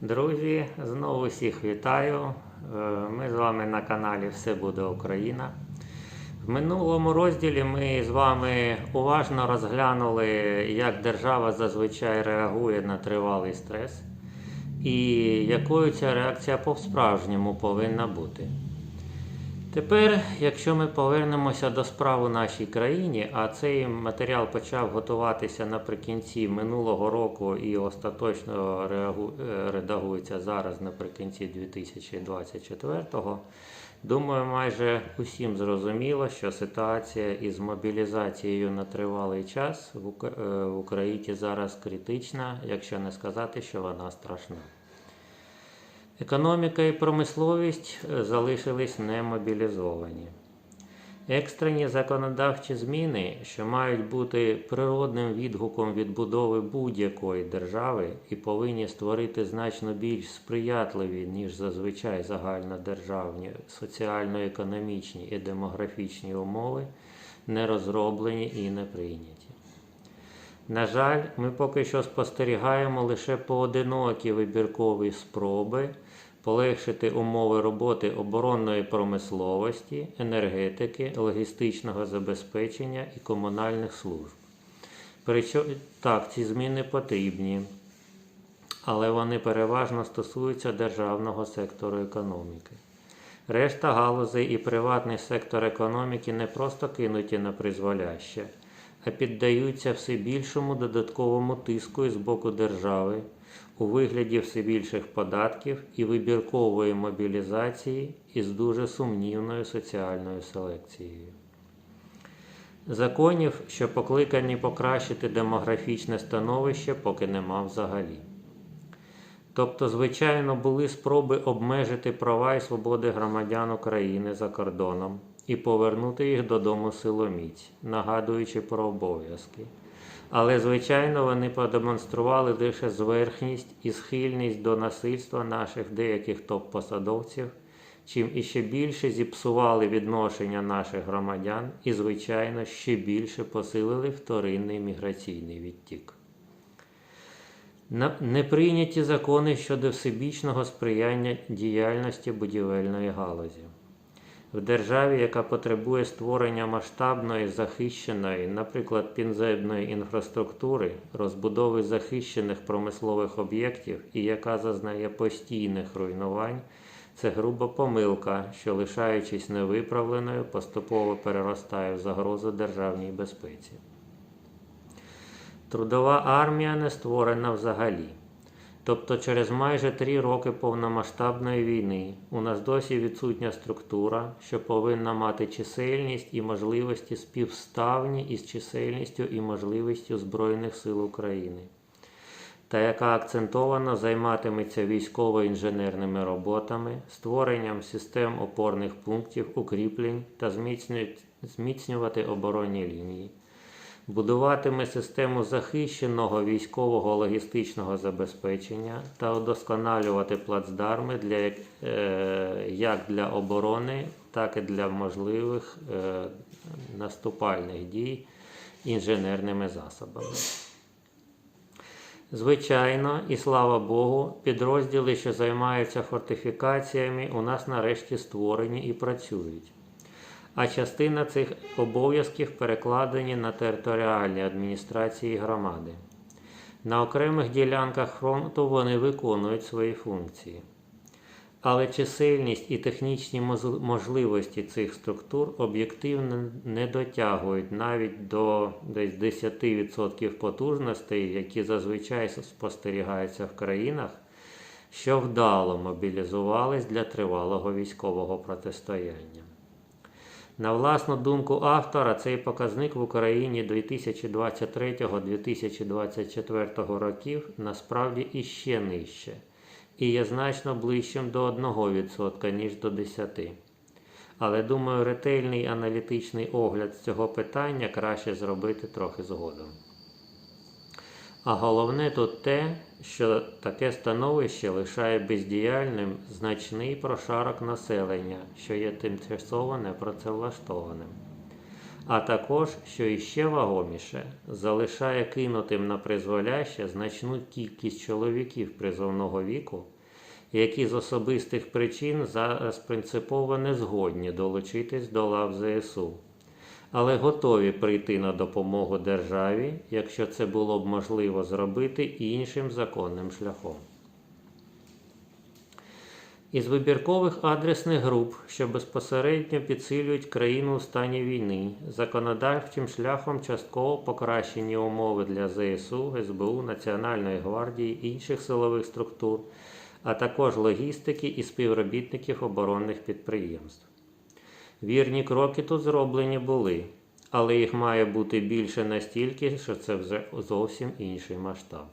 Друзі, знову всіх вітаю. Е, Ми з вами на каналі Все буде Україна. В минулому розділі ми з вами уважно розглянули, як держава зазвичай реагує на тривалий стрес і якою ця реакція по-справжньому повинна бути. Тепер, якщо ми повернемося до справ у нашій країні, а цей матеріал почав готуватися наприкінці минулого року і остаточно е, редагується зараз наприкінці 2024-го, думаю, майже усім зрозуміло, що ситуація із мобілізацією на тривалий час в е, в Україні зараз критична, якщо не сказати, що вона страшна. Економіка і промисловість е, залишились немобілізовані. Екстрені законодавчі зміни, що мають бути природним відгуком відбудови будь-якої держави і повинні створити значно більш сприятливі, ніж зазвичай загальнодержавні соціально-економічні і демографічні умови, не розроблені і не прийняті. На жаль, ми поки що спостерігаємо лише поодинокі вибіркові спроби полегшити умови роботи оборонної промисловості, енергетики, логістичного забезпечення і комунальних служб. Причому так, ці зміни потрібні, але вони переважно стосуються державного сектору економіки. Решта галузей і приватний сектор економіки не просто кинуті на призволяще, піддаються все більшому додатковому тиску із боку держави у вигляді все більших податків і вибіркової мобілізації із дуже сумнівною соціальною селекцією. Законів, що покликані покращити демографічне становище, поки нема взагалі. Тобто, звичайно, були спроби обмежити права і свободи громадян України за кордоном і повернути їх додому силоміць, нагадуючи про обов'язки. Але, звичайно, вони продемонстрували лише зверхність і схильність до насильства наших деяких топ-посадовців, чим іще більше зіпсували відношення наших громадян і, звичайно, ще більше посилили вторинний міграційний відтік. На- Не прийняті закони щодо всебічного сприяння діяльності будівельної галузі. В державі, яка потребує створення масштабної захищеної, наприклад, підземної інфраструктури, розбудови захищених промислових об'єктів і яка зазнає постійних руйнувань, це груба помилка, що, лишаючись невиправленою, поступово переростає в загрозу державній безпеці. Трудова армія не створена взагалі. Тобто через майже три роки повномасштабної війни у нас досі відсутня структура, що повинна мати чисельність і можливості співставні із чисельністю і можливістю Збройних сил України, та яка акцентовано займатиметься військово-інженерними роботами, створенням систем опорних пунктів, укріплень та зміцнювати оборонні лінії будуватиме систему захищеного військового логістичного забезпечення та удосконалювати плацдарми для, е, як для оборони, так і для можливих е, наступальних дій інженерними засобами. Звичайно, і слава Богу, підрозділи, що займаються фортифікаціями, у нас нарешті створені і працюють а частина цих обов'язків перекладені на територіальні адміністрації громади. На окремих ділянках фронту вони виконують свої функції. Але чисельність і технічні можливості цих структур об'єктивно не дотягують навіть до десь 10% потужностей, які зазвичай спостерігаються в країнах, що вдало мобілізувались для тривалого військового протистояння. На власну думку автора, цей показник в Україні 2023-2024 років насправді іще нижче і є значно ближчим до 1%, ніж до 10%. Але думаю, ретельний аналітичний огляд з цього питання краще зробити трохи згодом. А головне тут те, що таке становище лишає бездіяльним значний прошарок населення, що є тимчасово непрацевлаштованим. а також, що іще вагоміше, залишає кинутим на призволяще значну кількість чоловіків призовного віку, які з особистих причин зараз принципово не згодні долучитись до лав ЗСУ, але готові прийти на допомогу державі, якщо це було б можливо зробити іншим законним шляхом. Із вибіркових адресних груп, що безпосередньо підсилюють країну у стані війни, законодавчим шляхом частково покращені умови для ЗСУ, СБУ, Національної гвардії, інших силових структур, а також логістики і співробітників оборонних підприємств. Вірні кроки тут зроблені були, але їх має бути більше настільки, що це вже зовсім інший масштаб.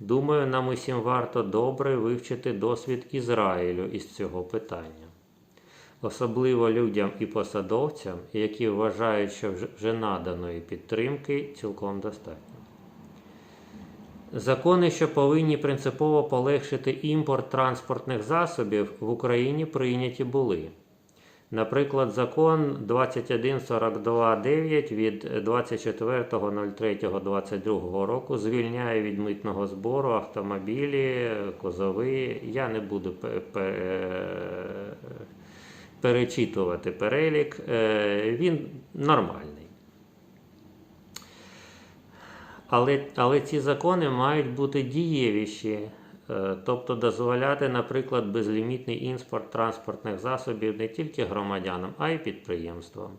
Думаю, нам усім варто добре вивчити досвід Ізраїлю із цього питання. Особливо людям і посадовцям, які вважають, що вже- наданої підтримки цілком достатньо. Закони, що повинні принципово полегшити імпорт транспортних засобів, в Україні прийняті були. Наприклад, закон 2142.9 від 24.03.22 року звільняє від митного збору автомобілі, козови. Я не буду пе- пе- перечитувати перелік. Е, Він нормальний. Але, але ці закони мають бути дієвіші, тобто дозволяти, наприклад, безлімітний імпорт транспортних засобів не тільки громадянам, а й підприємствам.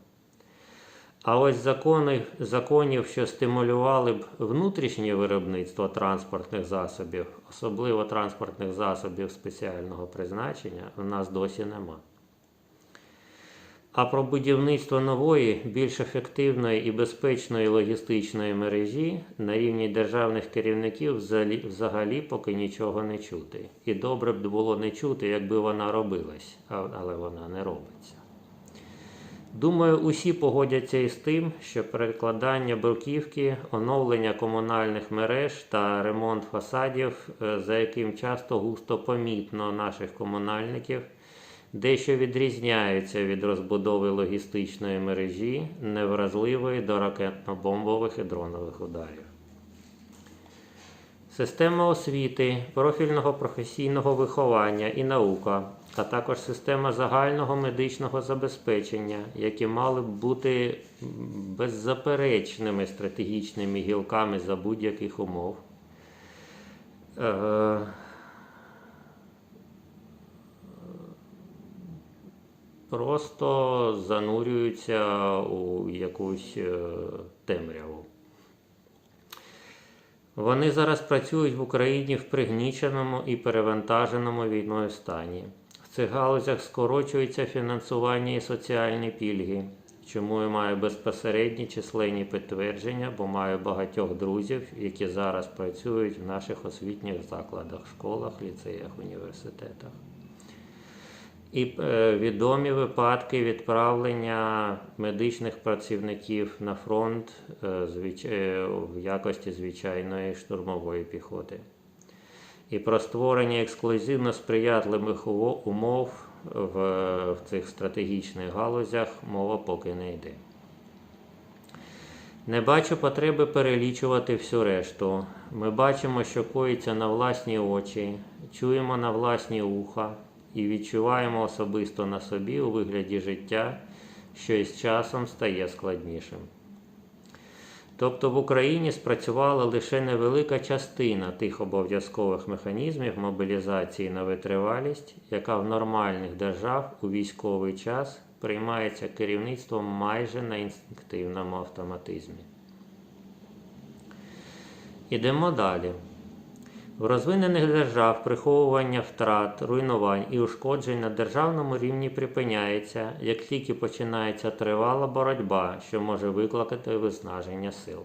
А ось закони, законів, що стимулювали б внутрішнє виробництво транспортних засобів, особливо транспортних засобів спеціального призначення, в нас досі нема. А про будівництво нової, більш ефективної і безпечної логістичної мережі на рівні державних керівників взагалі, поки нічого не чути. І добре б було не чути, якби вона робилась, але вона не робиться. Думаю, усі погодяться із тим, що перекладання бруківки, оновлення комунальних мереж та ремонт фасадів, е, за яким часто густо помітно наших комунальників, дещо відрізняються від розбудови логістичної мережі, невразливої до ракетно-бомбових і дронових ударів. Система освіти, профільного професійного виховання і наука, а також система загального медичного забезпечення, які мали б бути беззаперечними стратегічними гілками за будь-яких умов. Просто занурюються у якусь е, темряву. Вони зараз працюють в Україні в пригніченому і перевантаженому війною стані. В цих галузях скорочується фінансування і соціальні пільги, чому я маю безпосередні численні підтвердження, бо маю багатьох друзів, які зараз працюють в наших освітніх закладах, школах, ліцеях, університетах. І е, відомі випадки відправлення медичних працівників на фронт е, е, в якості звичайної штурмової піхоти. І про створення ексклюзивно сприятливих умов в цих стратегічних галузях мова поки не йде. Не бачу потреби перелічувати всю решту. Ми бачимо, що коїться на власні очі, чуємо на власні уха і відчуваємо особисто на собі у вигляді життя, що із часом стає складнішим. Тобто в Україні спрацювала лише невелика частина тих обов'язкових механізмів мобілізації на витривалість, яка в нормальних держав у військовий час приймається керівництвом майже на інстинктивному автоматизмі. Ідемо далі. В розвинених держав приховування втрат, руйнувань і ушкоджень на державному рівні припиняється, як тільки починається тривала боротьба, що може викликати виснаження сил.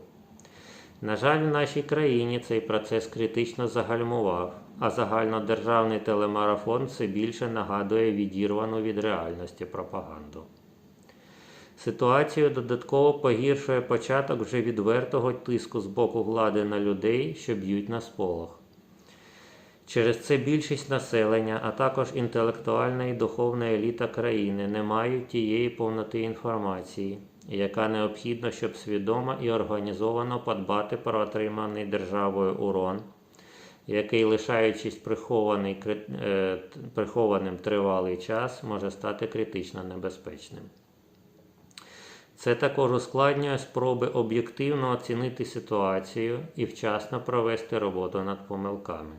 На жаль, в нашій країні цей процес критично загальмував, а загальнодержавний телемарафон все більше нагадує відірвану від реальності пропаганду. Ситуацію додатково погіршує початок вже відвертого тиску з боку влади на людей, що б'ють на сполох. Через це більшість населення, а також інтелектуальна і духовна еліта країни не мають тієї повноти інформації, яка необхідна, щоб свідомо і організовано подбати про отриманий державою урон, який, лишаючись прихований, е, прихованим тривалий час, може стати критично небезпечним. Це також ускладнює спроби об'єктивно оцінити ситуацію і вчасно провести роботу над помилками.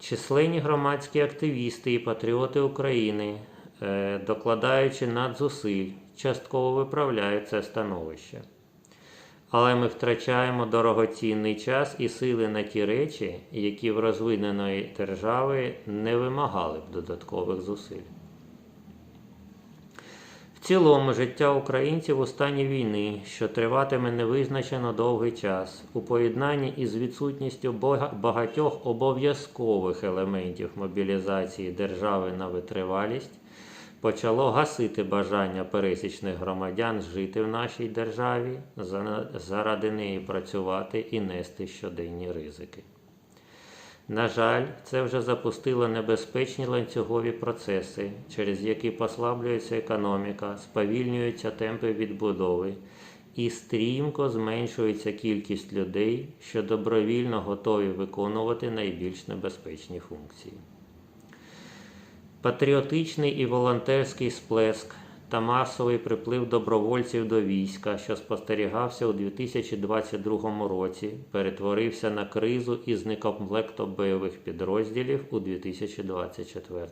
Численні громадські активісти і патріоти України, е, докладаючи надзусиль, частково виправляють це становище. Але ми втрачаємо дорогоцінний час і сили на ті речі, які в розвиненої держави не вимагали б додаткових зусиль. Цілому життя українців у стані війни, що триватиме невизначено довгий час, у поєднанні із відсутністю бага- багатьох обов'язкових елементів мобілізації держави на витривалість, почало гасити бажання пересічних громадян жити в нашій державі, заради неї працювати і нести щоденні ризики. На жаль, це вже запустило небезпечні ланцюгові процеси, через які послаблюється економіка, сповільнюються темпи відбудови і стрімко зменшується кількість людей, що добровільно готові виконувати найбільш небезпечні функції. Патріотичний і волонтерський сплеск та масовий приплив добровольців до війська, що спостерігався у 2022 році, перетворився на кризу із некомплектом бойових підрозділів у 2024.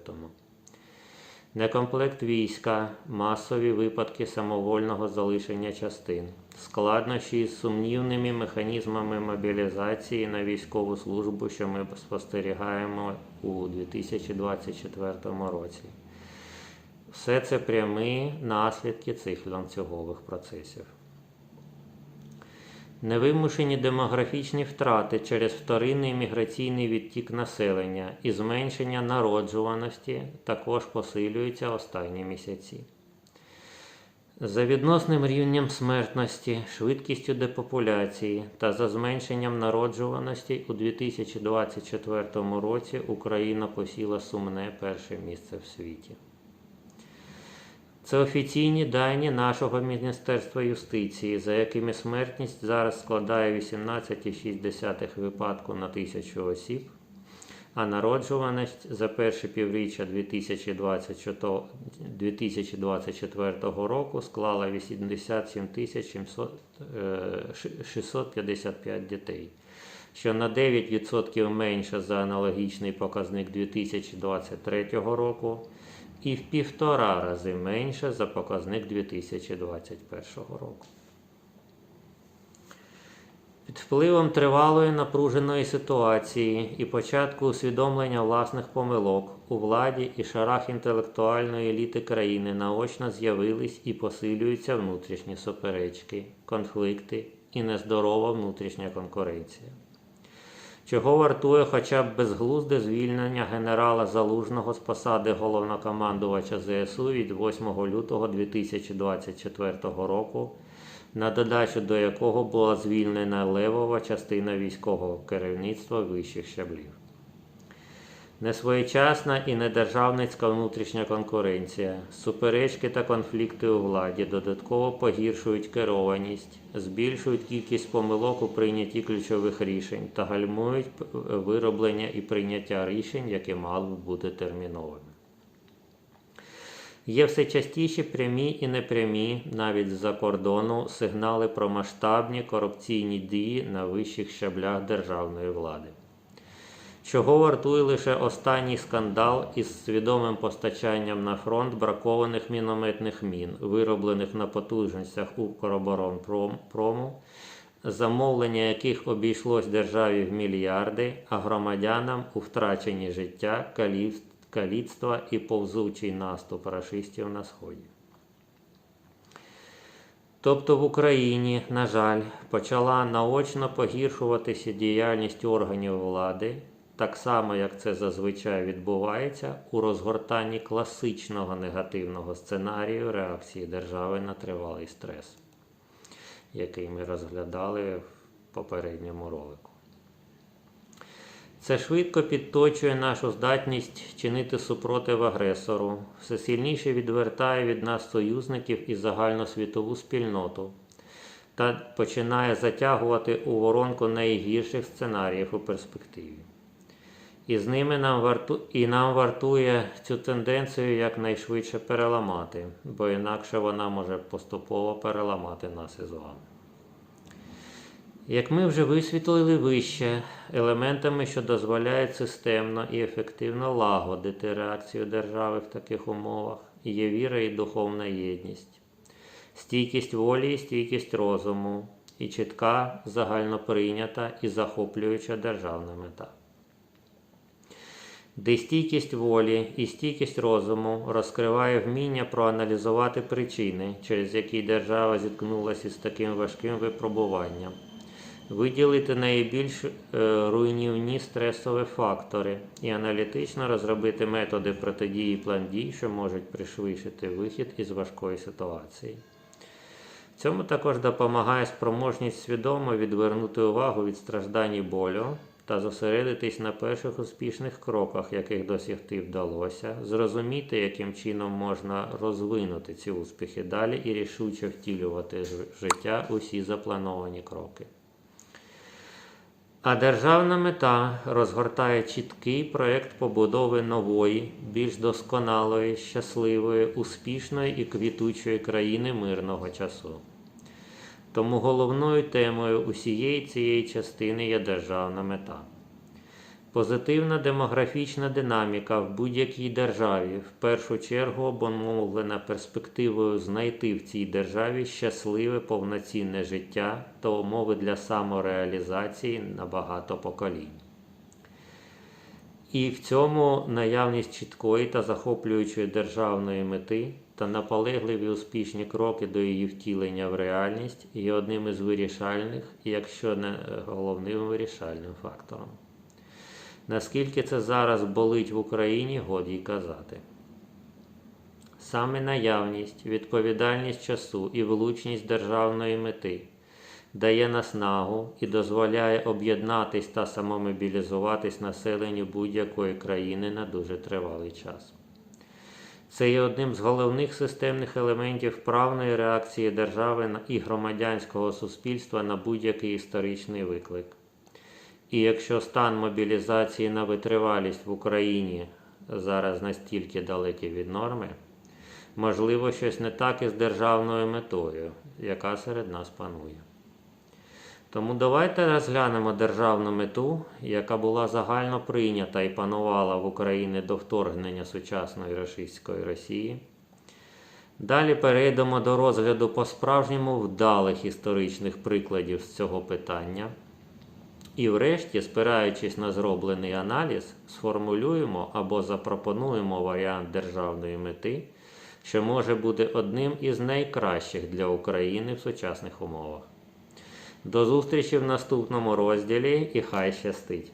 Некомплект війська, масові випадки самовольного залишення частин, складнощі з сумнівними механізмами мобілізації на військову службу, що ми спостерігаємо у 2024 році. Все це прямі наслідки цих ланцюгових процесів. Невимушені демографічні втрати через вторинний міграційний відтік населення і зменшення народжуваності також посилюються останні місяці. За відносним рівнем смертності, швидкістю депопуляції та за зменшенням народжуваності у 2024 році Україна посіла сумне перше місце в світі. Це офіційні дані нашого Міністерства юстиції, за якими смертність зараз складає 18,6 випадку на тисячу осіб, а народжуваність за перше півріччя 2024, 2024 року склала 87 700, е, 655 дітей, що на 9% менше за аналогічний показник 2023 року і в півтора рази менше за показник 2021 року. Під впливом тривалої напруженої ситуації і початку усвідомлення власних помилок у владі і шарах інтелектуальної еліти країни наочно з'явились і посилюються внутрішні суперечки, конфлікти і нездорова внутрішня конкуренція. Чого вартує хоча б безглузде звільнення генерала Залужного з посади головнокомандувача ЗСУ від 8 лютого 2024 року, на додачу до якого була звільнена левова частина військового керівництва вищих щаблів. Несвоєчасна і недержавницька внутрішня конкуренція, суперечки та конфлікти у владі додатково погіршують керованість, збільшують кількість помилок у прийнятті ключових рішень та гальмують вироблення і прийняття рішень, які мали б бути терміновими. Є все частіші прямі і непрямі, навіть з-за кордону, сигнали про масштабні корупційні дії на вищих щаблях державної влади. Чого вартує лише останній скандал із свідомим постачанням на фронт бракованих мінометних мін, вироблених на потужностях Укроборонпрому, замовлення яких обійшлось державі в мільярди, а громадянам у втрачені життя, каліцтва і повзучий наступ рашистів на сході. Тобто в Україні, на жаль, почала наочно погіршуватися діяльність органів влади, так само як це зазвичай відбувається у розгортанні класичного негативного сценарію реакції держави на тривалий стрес, який ми розглядали в попередньому ролику. Це швидко підточує нашу здатність чинити супротив агресору, все сильніше відвертає від нас союзників і загальносвітову спільноту та починає затягувати у воронку найгірших сценаріїв у перспективі. І з ними нам варту... і нам вартує цю тенденцію якнайшвидше переламати, бо інакше вона може поступово переламати нас із вами. Як ми вже висвітлили вище, елементами, що дозволяють системно і ефективно лагодити реакцію держави в таких умовах, є віра і духовна єдність, стійкість волі і стійкість розуму, і чітка, загальноприйнята і захоплююча державна мета. Де стійкість волі і стійкість розуму розкриває вміння проаналізувати причини, через які держава зіткнулася з таким важким випробуванням, виділити найбільш е, руйнівні стресові фактори і аналітично розробити методи протидії план дій, що можуть пришвидшити вихід із важкої ситуації. Цьому також допомагає спроможність свідомо відвернути увагу від страждань і болю та зосередитись на перших успішних кроках, яких досягти вдалося, зрозуміти, яким чином можна розвинути ці успіхи далі і рішуче втілювати в життя усі заплановані кроки. А державна мета розгортає чіткий проєкт побудови нової, більш досконалої, щасливої, успішної і квітучої країни мирного часу. Тому головною темою усієї цієї частини є державна мета. Позитивна демографічна динаміка в будь-якій державі в першу чергу обумовлена перспективою знайти в цій державі щасливе повноцінне життя та умови для самореалізації на багато поколінь. І в цьому наявність чіткої та захоплюючої державної мети та наполегливі успішні кроки до її втілення в реальність є одним із вирішальних, якщо не головним вирішальним фактором. Наскільки це зараз болить в Україні, годі й казати. Саме наявність, відповідальність часу і влучність державної мети дає наснагу і дозволяє об'єднатись та самомобілізуватись населенню будь-якої країни на дуже тривалий час. Це є одним з головних системних елементів правної реакції держави і громадянського суспільства на будь-який історичний виклик. І якщо стан мобілізації на витривалість в Україні зараз настільки далекий від норми, можливо, щось не так із державною метою, яка серед нас панує. Тому давайте розглянемо державну мету, яка була загально прийнята і панувала в Україні до вторгнення сучасної рашистської Росії. Далі перейдемо до розгляду по-справжньому вдалих історичних прикладів з цього питання. І врешті, спираючись на зроблений аналіз, сформулюємо або запропонуємо варіант державної мети, що може бути одним із найкращих для України в сучасних умовах. До зустрічі в наступному розділі і хай щастить!